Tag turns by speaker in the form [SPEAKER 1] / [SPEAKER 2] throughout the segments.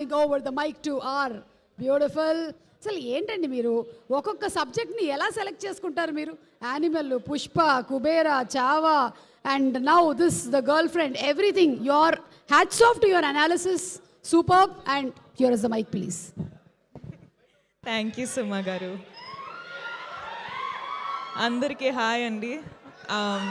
[SPEAKER 1] Over the mic to our beautiful అసలు ఏంటండి మీరు? ఒక్కొక్క సబ్జెక్ట్ని ఎలా సెలెక్ట్ చేసుకుంటారు మీరు? Animal Pushpa Kubera Chhaava and now this the girlfriend everything your hats off to your analysis super and your is the mic please
[SPEAKER 2] thank you Suma garu అందరికీ hi అండి. Um,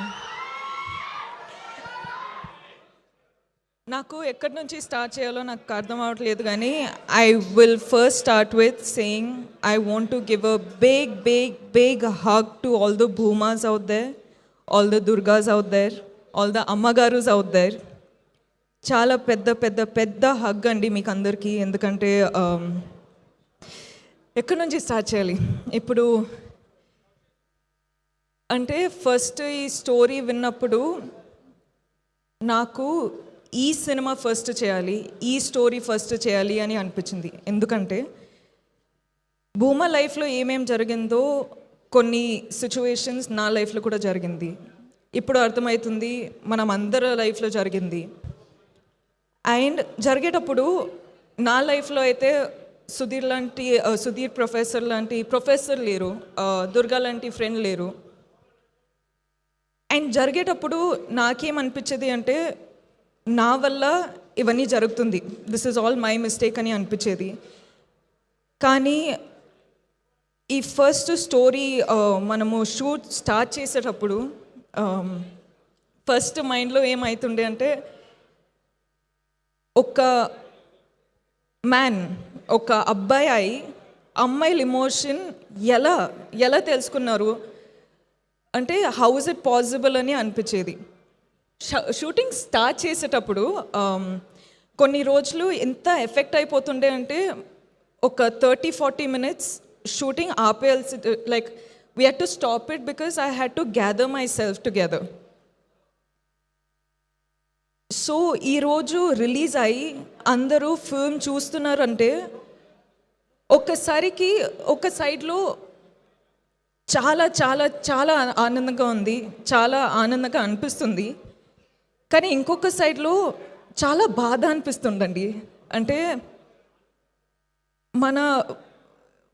[SPEAKER 2] నాకు ఎక్కడి నుంచి స్టార్ట్ చేయాలో నాకు అర్థం అవ్వట్లేదు కానీ I will first start with saying I want to give a big big big hug to all the Bhumas out there all the Durgas out there all the అమ్మగారుస్ out there చాలా పెద్ద పెద్ద పెద్ద hug అండి మీకు అందరికీ. ఎందుకంటే um, ఎక్కడి నుంచి స్టార్ట్ చేయాలి? ఇప్పుడు అంటే ఫస్ట్ ఈ స్టోరీ విన్నప్పుడు నాకు ఈ సినిమా ఫస్ట్ చేయాలి ఈ స్టోరీ ఫస్ట్ చేయాలి అని అనిపించింది. ఎందుకంటే భూమా లైఫ్లో ఏమేం జరిగిందో కొన్ని సిచ్యువేషన్స్ నా లైఫ్లో కూడా జరిగింది. ఇప్పుడు అర్థమవుతుంది మనం అందరి లైఫ్లో జరిగింది. అండ్ జరిగేటప్పుడు నా లైఫ్లో అయితే సుధీర్ లాంటి సుధీర్ ప్రొఫెసర్ లాంటి ప్రొఫెసర్ లేరు దుర్గా లాంటి ఫ్రెండ్ లేరు. అండ్ జరిగేటప్పుడు నాకేమనిపించేది అంటే నా వల్ల ఇవన్నీ జరుగుతుంది. This is all my mistake అని అనిపించేది. కానీ ఈ ఫస్ట్ స్టోరీ uh, మనము షూట్ స్టార్ట్ చేసేటప్పుడు um, ఫస్ట్ మైండ్లో ఏమవుతుండే అంటే ఒక మ్యాన్ ఒక అబ్బాయి అయి అమ్మాయిల ఇమోషన్ ఎలా ఎలా తెలుసుకున్నారు? అంటే హౌస్ ఇట్ పాసిబుల్ అని అనిపించేది. షూటింగ్ స్టార్ట్ చేసేటప్పుడు కొన్ని రోజులు ఎంత ఎఫెక్ట్ అయిపోతుండే అంటే ఒక thirty forty minutes shooting ఆపేయాల్సి like we had to stop it because I had to gather myself together. So ఈరోజు రిలీజ్ అయ్యి అందరూ ఫిల్మ్ చూస్తున్నారంటే ఒక్కసారికి ఒక సైడ్లో చాలా చాలా చాలా ఆనందంగా ఉంది చాలా ఆనందంగా అనిపిస్తుంది. కానీ ఇంకొక సైడ్లో చాలా బాధ అనిపిస్తుందండి. అంటే మన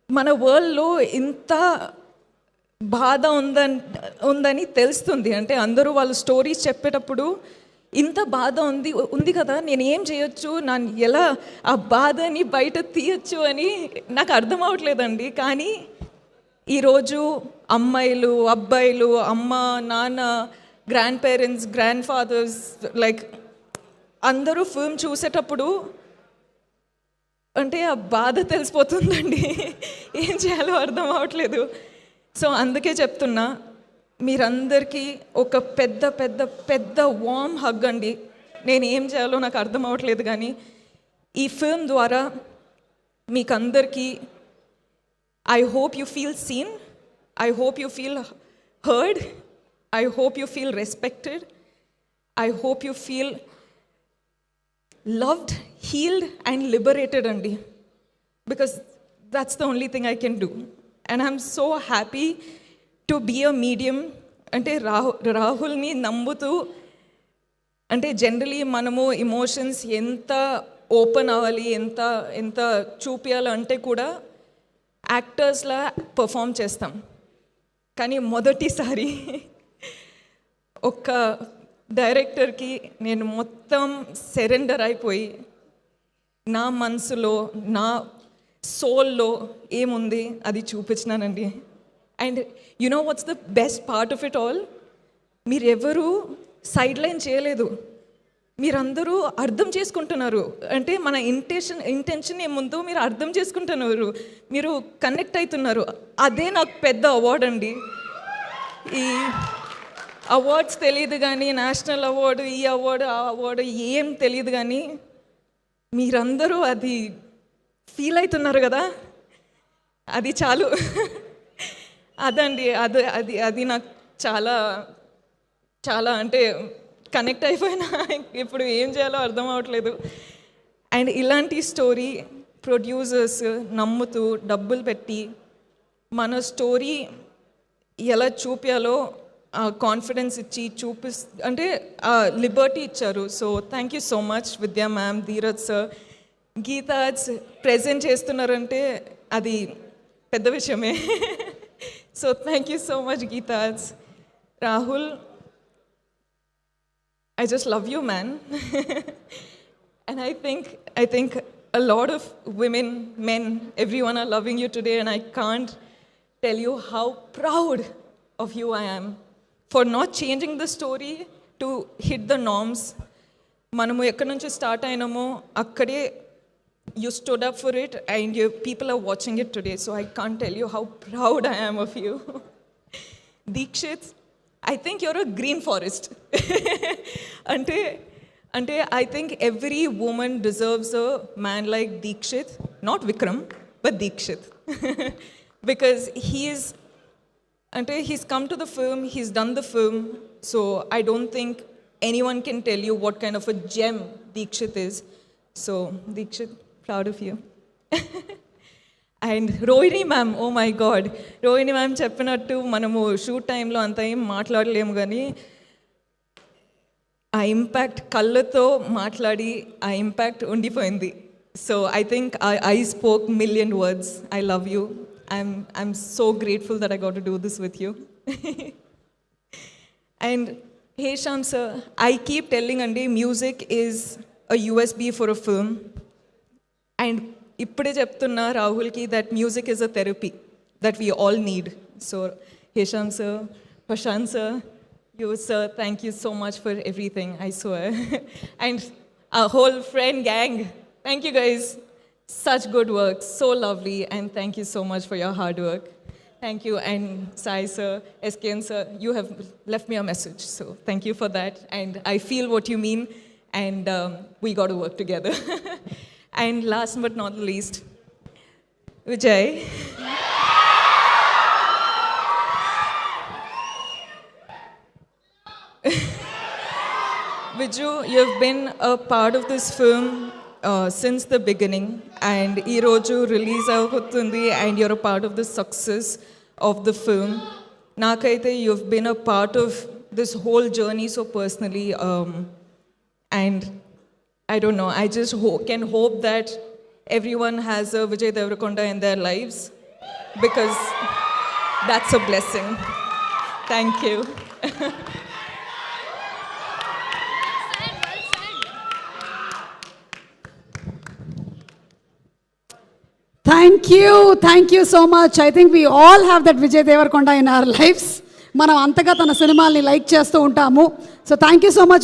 [SPEAKER 2] మన వరల్డ్లో ఇంత బాధ ఉందని ఉందని తెలుస్తుంది. అంటే అందరూ వాళ్ళ స్టోరీస్ చెప్పేటప్పుడు ఇంత బాధ ఉంది ఉంది కదా నేను ఏం చేయొచ్చు నన్ను ఎలా ఆ బాధని బయట తీయొచ్చు అని నాకు అర్థం అవ్వట్లేదండి. కానీ ఈరోజు అమ్మాయిలు అబ్బాయిలు అమ్మ నాన్న grandparents grandfathers like అందరూ ఫిల్మ్ చూసేటప్పుడు అంటే ఆ బాధ తెలిసిపోతుందండి. ఏం చేయాలో అర్థం అవ్వట్లేదు సో అందుకే చెప్తున్నా మీరందరికీ ఒక పెద్ద పెద్ద పెద్ద వామ్ హగ్ అండి. నేను ఏం చేయాలో నాకు అర్థం అవ్వట్లేదు కానీ ఈ ఫిల్మ్ ద్వారా మీకు అందరికీ I hope you feel seen I hope you feel heard I hope you feel respected. I hope you feel loved, healed, and liberated, Andy. Because that's the only thing I can do. And I'm so happy to be a medium. అంటే రాహు రాహుల్ని నమ్ముతూ అంటే generally మనము emotions ఎంత open అవ్వాలి ఎంత ఎంత చూపించాలంటే కూడా యాక్టర్స్లా పర్ఫామ్ చేస్తాం కానీ మొదటిసారి ఒక డైరెక్టర్కి నేను మొత్తం సరెండర్ అయిపోయి నా మనసులో నా సోల్లో ఏముంది అది చూపించినానండి. And you know what's the best part of it all? మీరెవరూ సైడ్ లైన్ చేయలేదు. మీరందరూ అర్థం చేసుకుంటున్నారు. అంటే మన ఇంటెన్షన్ ఇంటెన్షన్ ఏముందో మీరు అర్థం చేసుకుంటున్నారు. మీరు కనెక్ట్ అవుతున్నారు. అదే నాకు పెద్ద అవార్డ్ అండి ఈ అవార్డ్స్ తెలియదు కానీ నేషనల్ అవార్డు ఈ అవార్డు ఆ అవార్డు ఏం తెలియదు కానీ మీరందరూ అది ఫీల్ అవుతున్నారు కదా? అది చాలు. అదండి అది అది అది నాకు చాలా చాలా అంటే కనెక్ట్ అయిపోయినా. ఇప్పుడు ఏం చేయాలో అర్థం అవ్వట్లేదు అండ్ ఇలాంటి స్టోరీ ప్రొడ్యూసర్స్ నమ్ముతూ డబ్బులు పెట్టి మన స్టోరీ ఎలా చూపించాలో కాన్ఫిడెన్స్ ఇచ్చి చూపి అంటే లిబర్టీ ఇచ్చారు so thank you so much Vidya ma'am Dheeraj sir Geetha's present చేస్తున్నారంటే అది పెద్ద విషయమే so thank you so much Geetha's Rahul I just love you man and I think I think a lot of women men everyone are loving you today and I can't tell you how proud of you I am. For not changing the story to hit the norms. మనము ఎక్కడి నుంచి start అయినామో అక్కడే you stood up for it and you people are watching it today so I can't tell you how proud I am of you Deekshith I think you're a green forest అంటే అంటే I think every women deserves a man like Deekshith not Vikram but Deekshith because he is అంటే he's come to the film he's done the film so I don't think anyone can tell you what kind of a gem Deekshith is so Deekshith proud of you and Rohini ma'am oh my God Rohini ma'am చెప్పినట్టు మనము shoot టైంలో అంత ఏం మాట్లాడలేము కానీ ఆ impact కళ్ళతో మాట్లాడి ఆ ఇంపాక్ట్ ఉండిపోయింది. So I think I I spoke million words I love you I'm I'm so grateful that I got to do this with you and Hesham sir I keep telling అండి music is a USB for a film and ఇప్పుడే చెప్తున్నా రాహుల్కి that music is a therapy that we all need so Hesham sir Prashanth sir you sir thank you so much for everything I swear and ఆ whole friend gang thank you guys such good work, so lovely, and thank you so much for your hard work. Thank you, and Sai sir, SKN sir, you have left me a message, so thank you for that. And I feel what you mean, and um, we got to work together. and last but not least, Vijay. Viju, you've been a part of this film uh, since the beginning, and ఈరోజు release అవుతుంది and you're a part of the success of the film. నాకైతే you've been a part of this whole journey so personally, um, and I don't know, I just ho- can hope that everyone has a Vijay Devarakonda in their lives because that's a blessing. Thank you.
[SPEAKER 1] Thank you thank you so much I think we all have that Vijay Deverakonda in our lives మనం అంతగా తన సినిమాల్ని like చేస్తూ ఉంటాము so thank you so much